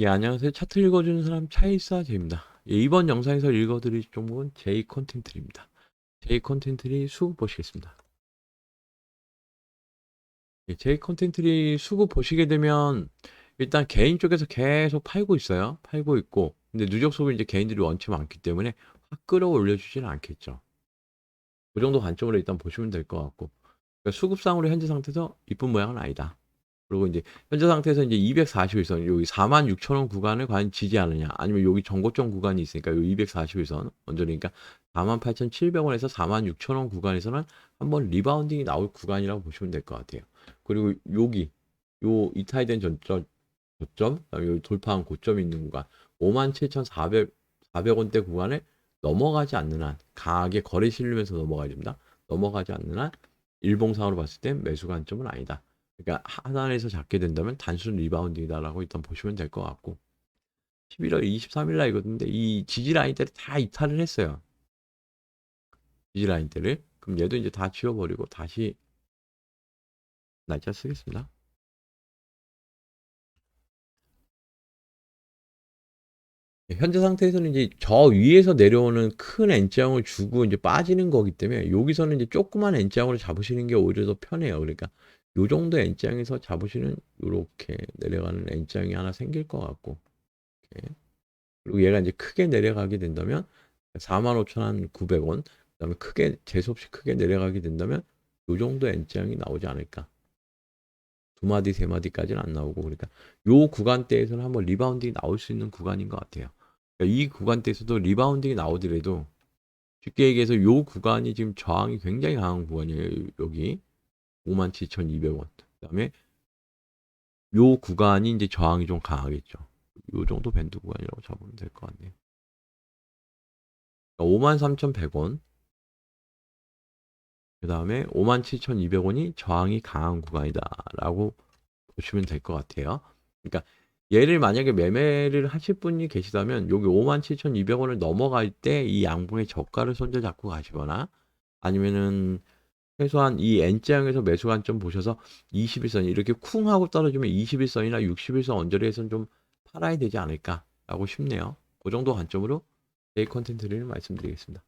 예, 안녕하세요. 차트 읽어주는 사람 차일사제입니다. 예, 이번 영상에서 읽어드릴 종목은 J 컨텐츠입니다. J 컨텐츠 수급 보시겠습니다. 예, J 컨텐츠 수급 보시게 되면 일단 개인 쪽에서 계속 팔고 있어요. 팔고 있고 근데 누적 수급이 이제 개인들이 원치 많기 때문에 확 끌어올려주지는 않겠죠. 그 정도 관점으로 일단 보시면 될 것 같고 그러니까 수급상으로 현재 상태에서 이쁜 모양은 아니다. 그리고 이제 현재 상태에서 이제 241선 여기 46,000원 구간을 과연 지지하느냐 아니면 여기 전고점 구간이 있으니까 요 241선 먼저 그러니까 48,700원에서 46,000원 구간에서는 한번 리바운딩이 나올 구간이라고 보시면 될 것 같아요. 그리고 여기 요 이탈된 전점 고점 그다음에 여기 돌파한 고점이 있는 구간 57,400 400원대 구간을 넘어가지 않는 한 강하게 거래 실리면서 넘어가야 됩니다. 넘어가지 않는 한 일봉상으로 봤을 땐 매수 관점은 아니다. 그러니까 하단에서 잡게 된다면 단순 리바운딩이다라고 일단 보시면 될 것 같고 11월 23일 날이거든요. 이 지지 라인들이 다 이탈을 했어요. 지지 라인들을 그럼 얘도 이제 다 지워버리고 다시 날짜 쓰겠습니다. 현재 상태에서는 이제 저 위에서 내려오는 큰 N자형을 주고 이제 빠지는 거기 때문에 여기서는 이제 조그만 N자형으로 잡으시는 게 오히려 더 편해요. 그러니까 요 정도 N자형에서 잡으시는 요렇게 내려가는 N자형이 하나 생길 것 같고 이렇게. 그리고 얘가 이제 크게 내려가게 된다면 45,900원 그다음에 크게 재수없이 크게 내려가게 된다면 요 정도 N자형이 나오지 않을까. 두 마디 세 마디까지는 안 나오고 그러니까 요 구간대에서는 한번 리바운딩이 나올 수 있는 구간인 것 같아요. 그러니까 이 구간대에서도 리바운딩이 나오더라도 쉽게 얘기해서 요 구간이 지금 저항이 굉장히 강한 구간이에요. 여기 57,200원. 그다음에 요 구간이 이제 저항이 좀 강하겠죠. 요 정도 밴드 구간이라고 잡으면 될 것 같네요. 53,100원. 그 다음에 57,200원이 저항이 강한 구간이다라고 보시면 될 것 같아요. 그러니까 얘를 만약에 매매를 하실 분이 계시다면 여기 57,200원을 넘어갈 때 이 양봉의 저가를 손절 잡고 가시거나 아니면은 최소한 이 N자형에서 매수 관점 보셔서 21선 이렇게 쿵 하고 떨어지면 21선이나 61선 언저리에서는 좀 팔아야 되지 않을까라고 싶네요. 그 정도 관점으로 데이 컨텐츠를 말씀드리겠습니다.